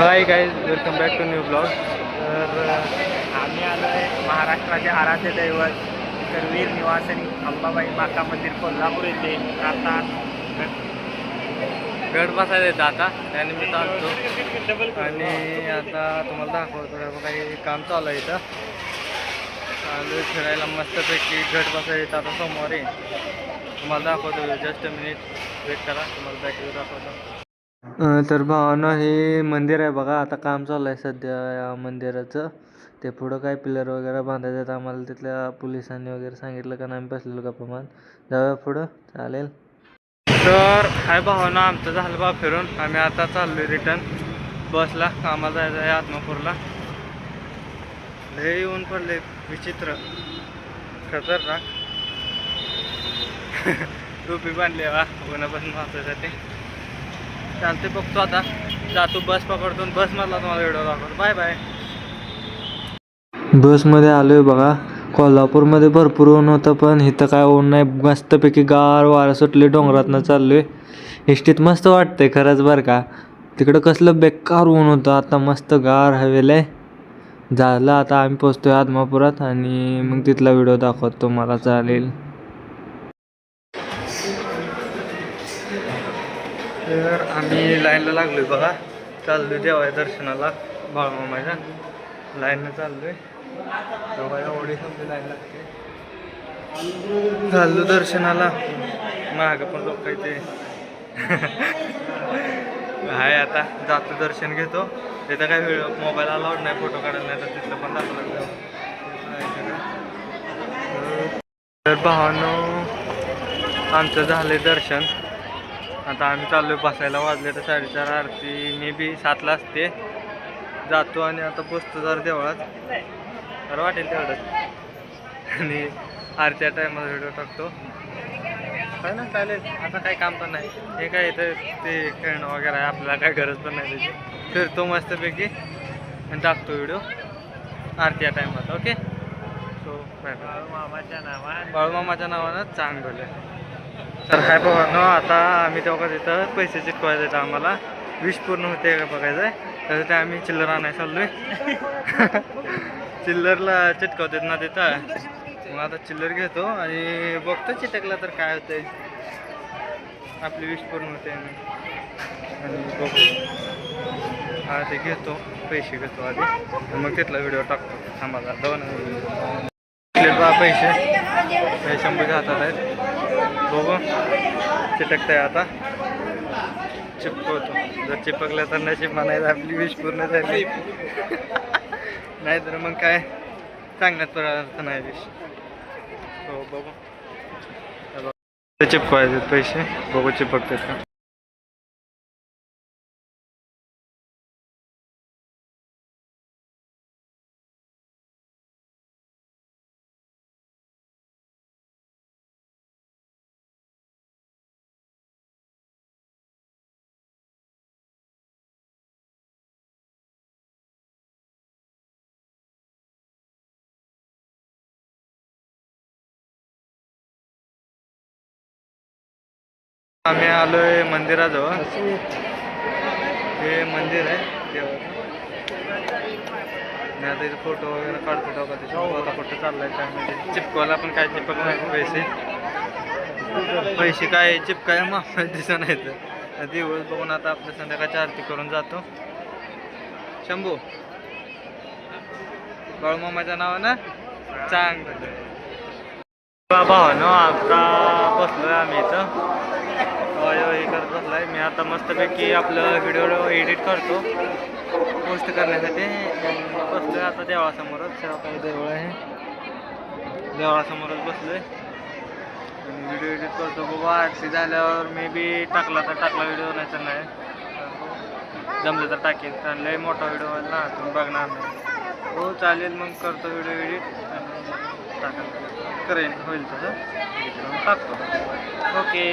Hi guys welcome back to new vlog तर आम्ही आलो आहे महाराष्ट्राचे आराध्य दैवत करवीर निवासिनी अंबाबाई माता मंदिर कोल्हापूर येथे. आता गड बसायला येतं आता त्यानिमित्त आलतो. आणि आता तुम्हाला दाखवतो काही काम चालू आहे इथं. आलो फिरायला मस्तपैकी गड बसायला येतं आता सोमवारी. तुम्हाला दाखवतो जस्ट मिनिट. वेट करा तुम्हाला बॅक दाखवतो. तर भावना हे मंदिर आहे बघा आता काम चालू आहे सध्या या मंदिराचं. ते पुढं काय पिलर वगैरे बांधायचं आहेत आम्हाला तिथल्या पोलिसांनी वगैरे सांगितलं का नाही बसलेलो का प्रमाण जाऊया पुढं चालेल. तर हाय भावना आमचं झालं बा फिरून. आम्ही आता चाललो रिटर्न बसला कामाला जायचं आहे आत्मापूरला. लय येऊन पडले विचित्र. खतरनाक. टोपी बांधली वा उन्हापासून वाचायसाठी चालते बघतो आता. जातो बस पकडतो बस मधला तुम्हाला व्हिडिओ दाखवतो. बाय बाय बसमध्ये आलोय बघा. कोल्हापूरमध्ये भरपूर ऊन होतं पण इथं काय ऊन नाही. मस्तपैकी गार वारं सुटले डोंगरातनं चाललोय. एसटीत मस्त वाटतंय खरंच बरं का. तिकडं कसलं बेकार ऊन होतं. आता मस्त गार हवेलं आहे. झालं आता आम्ही पोचतोय आदमापुरात आणि मग तिथला व्हिडिओ दाखवतो मला चालेल. तर आम्ही लाईनला लागलोय बघा. चाललोय देवाय दर्शनाला. बाळमामाच्या लाईननं चाललोय. तेव्हा एवढी समजे लाईन लागते. चाललो दर्शनाला. माग पण लोक ते आहे आता जातो दर्शन घेतो. तिथं काय व्हिडिओ मोबाईल अलाउड नाही फोटो काढायला नाही तर तिथलं पण दाखवलं तर भावानं आमचं झालंय दर्शन. आता आम्ही चाललोय बसायला वाजले तर साडेचार आरती मे बी सातला असते. जातो आणि आता बसतो जरा देवळात. बरं वाटेल तेवढंच आणि आरतीच्या टायमाला व्हिडिओ टाकतो. काय ना चालेल आता काही काम पण नाही. हे काय इथं ते खेळणं वगैरे आहे आपल्याला काय गरज पण नाही त्याची. फिरतो मस्तपैकी आणि टाकतो व्हिडिओ आरतीच्या टायमाला ओके सो बाय मामाच्या नावानं. बाळूमामाच्या नावानं चांगलं. तर हाय बघा आता आम्ही तेव्हा तिथं पैसे चिटकवायचे आहेत आम्हाला. विष पूर्ण होते का बघायचं आहे तर ते आम्ही चिल्लर आणायला चाललोय. चिल्लरला चिटकवतात ना तिथं. मग आता चिल्लर घेतो आणि बघतो चिटकला तर काय होतंय. आपली विष पूर्ण होते आणि बघू. हा ते घेतो. पैसे घेतो आधी. मग तिथला व्हिडिओ टाकतो. थांबा दोन पैसे. हे हातात आहेत बघू. चिटकताय आता. चिपकवतो. जर चिपकलं तर नशीब म्हणायचं आपली विष पूर्ण झाली. नाही तर मग काय? चांगल्याच पर नाही विष हो बघू. ते चिपकवायचे पैसे. बघू चिपकतात का? आम्ही आलोय मंदिराजवळ. हे मंदिर आहे. देवाचं मी आता इथे फोटो वगैरे काढतो टाका आता कुठं चाललाय चिपकवायला पण काय चिपक नाही पैसे? पैसे काय चिपकाय माफ दिसत नाही तर. दिवस बघून आता आपल्या संध्याकाळची आरती करून जातो. शंभू. बाळूमामाच्या नावानं चांगलं. भावानो आता बसलोय आम्ही इथं. होय हे करत बसलाय. मी आता मस्तपैकी आपलं व्हिडिओ एडिट करतो. पोस्ट करण्यासाठी. बसलोय आता देवळासमोरच तेव्हा काही देवळ आहे. देवळासमोरच बसलोय. आणि व्हिडिओ एडिट करतो. बाबा आरती झाल्यावर मे बी टाकला तर टाकला व्हिडिओ नाही तर नाही. जमलं तर टाकेल चाललं लय मोठा व्हिडिओ आहे ना तुम्ही बघणार नाही. हो चालेल. मग करतो व्हिडिओ एडिट आणि टाकायला करेन. होईल तसं. टाकतो. ओके